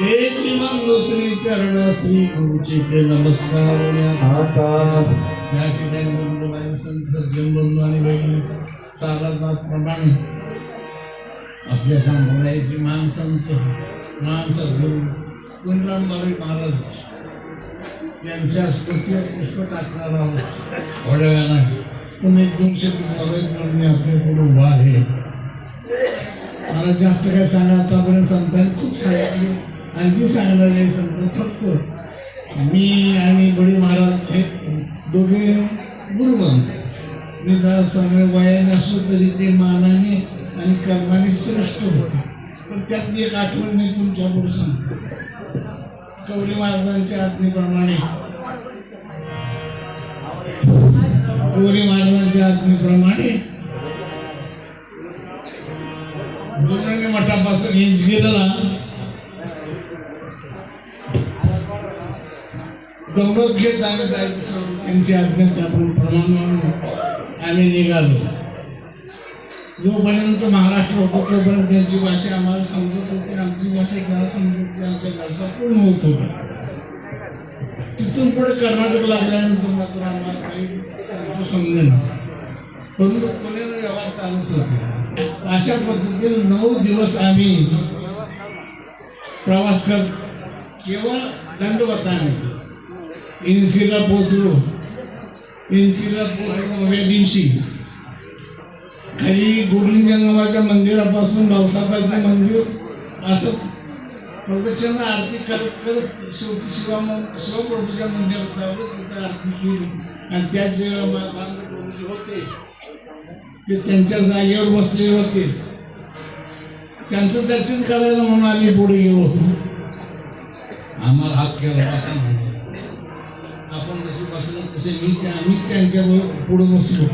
हे श्री कर्ण श्री गुरुचे ते नमस्कार या ठिकाणी बंधुबाई संत सज्जन बंधू आणि बहिणी सारनाथ प्रमाणे आपल्या संप्रदायाची मान संत मान सद्गुरू कुंडरामबाई महाराज यांच्या स्तुतीवर पुष्प टाकणार आहोत. थोड्या वेळानं पण एक दोन शब्द मी उभा आहे. मला जास्त काय सांगा आतापर्यंत संतांनी खूप सांगितले आणखी सांगणार आहे संत फक्त मी आणि बडी महाराज हे दोघे गुरुबंध मी जरा चांगले वयाने असलो तरी ते मानाने आणि कर्माने श्रेष्ठ होते. पण त्यातली एक आठवण मी तुमच्यापुढे सांगतो. कवली महाराजांच्या आज्ञेप्रमाणे. गौरी महाराजांच्या आज्ञेप्रमाणे दोन्ही मठापासून इंच गेलेला गंमत घेत आम्ही त्यांची आज्ञा आपण प्रमाण म्हणून आम्ही निघालो. जोपर्यंत महाराष्ट्र होतो तोपर्यंत त्यांची भाषा आम्हाला समजत होती आमची भाषा घरात समजत होती आमच्या घरचा पूर्ण होत होता. तिथून पुढे कर्नाटकला आल्यानंतर मात्र आम्हाला काही त्यांचं परंतु पुणे व्यवहार चालूच होते. अशा पद्धतीने नऊ दिवस आम्ही प्रवास करत केवळ दंडवताने इन्स्टिला पोहोचलो. इन्स्टिला पोहोचलो नव्या दिवशी. खाली गोविंद जंगमाच्या मंदिरापासून भाऊसाहेबांचं मंदिर असं प्रदक्षिणा आरती करत करत शेवटी शिवा शिवप्रभूच्या मंदिरात जाऊन तिथं आरती केली. आणि त्याच वेळेला मानव प्रभूजी होते. ते त्यांच्या जागेवर बसले होते. त्यांचं दर्शन करायला म्हणून आम्ही पुढे गेलो हो. आम्हाला हात केला बसा म्हणून आपण जसे बसलो तसे मी त्या आम्ही त्यांच्यावर पुढे बसलो.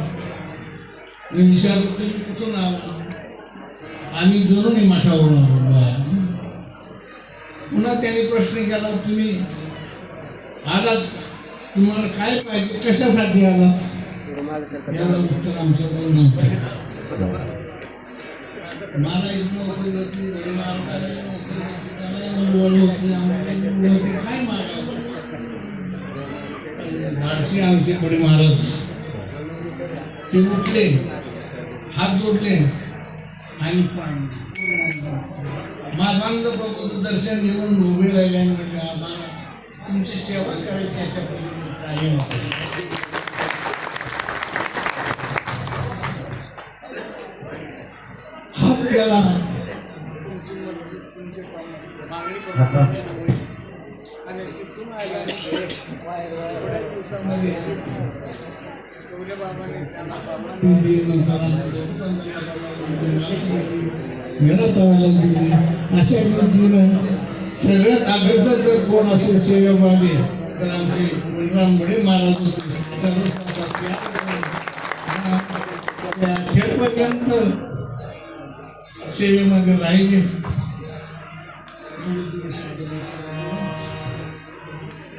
मी विचारलो तुम्ही कुठून आला? आम्ही दोन्ही मठावरून आलो. पुन्हा त्यांनी प्रश्न केला तुम्ही आलात तुम्हाला काय पाहिजे कशासाठी आलात? याला उत्तर आमच्याकडे नव्हतं. मला नोकरी होती काय मागावं आमचे कोणी महाराज. ते उठले हात जोडले आणि पाणी माझांचं प्रभूचं दर्शन घेऊन उभे राहिले आणि म्हणले आम्हाला तुमची सेवा करायची पलीकडे काही नको हात गौरे बाबाने दिली, घरात अशा पद्धतीनं सगळ्यात अग्रसर जर कोण असेल सेवेमध्ये तर आमचे बलराम महाराज होते. सर्व सेवेमध्ये राहिले.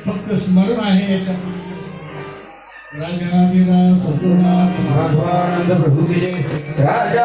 फक्त स्मरण आहे याच्या राजाधिराज सतुनाथ भगवानंद प्रभू राजा